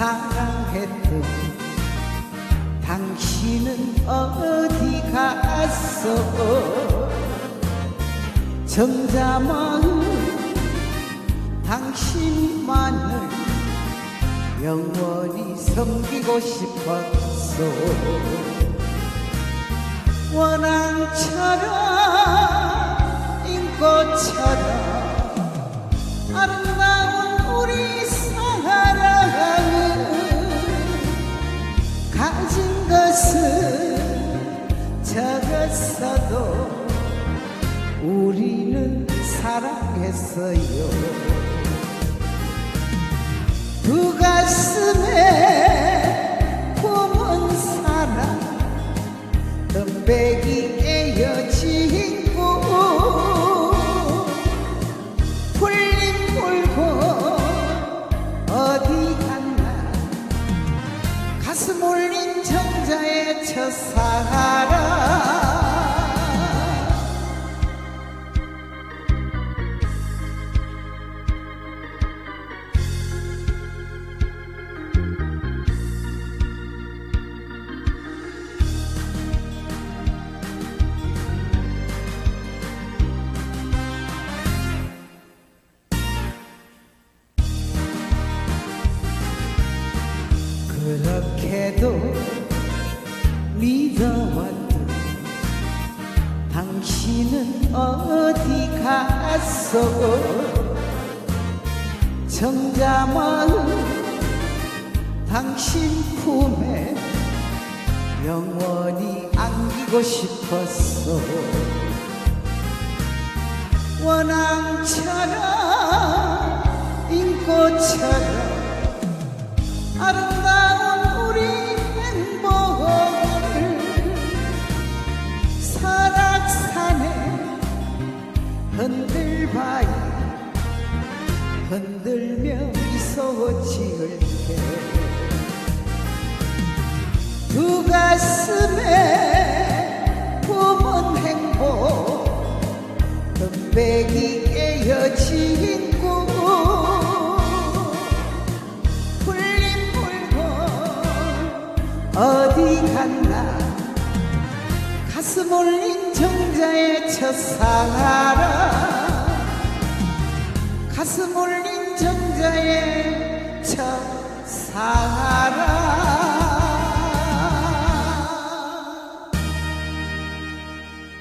사랑했던 당신은 어디 갔어? 정자 마음 당신만을 영원히 섬기고 싶었어. 원앙처럼 인꽃처럼 아름다운 했어요. 두 가슴에 품은 사랑 덤배기 에어진 꿈. 풀림 불고 어디 갔나? 가슴 올린 정자의 첫사랑 그렇게도 믿어왔던 당신은 어디 갔어? 정자 마음 당신 품에 영원히 안기고 싶었어. 원앙처럼 인꽃처럼 아름다운 흔들바이 흔들며 미소 지을게 두 가슴에 품은 행복 덤배기 깨어진 꿈 풀림 불고 어디 갔나? 가슴 올린 정자의 첫사랑 가슴 올린 정자의 첫사랑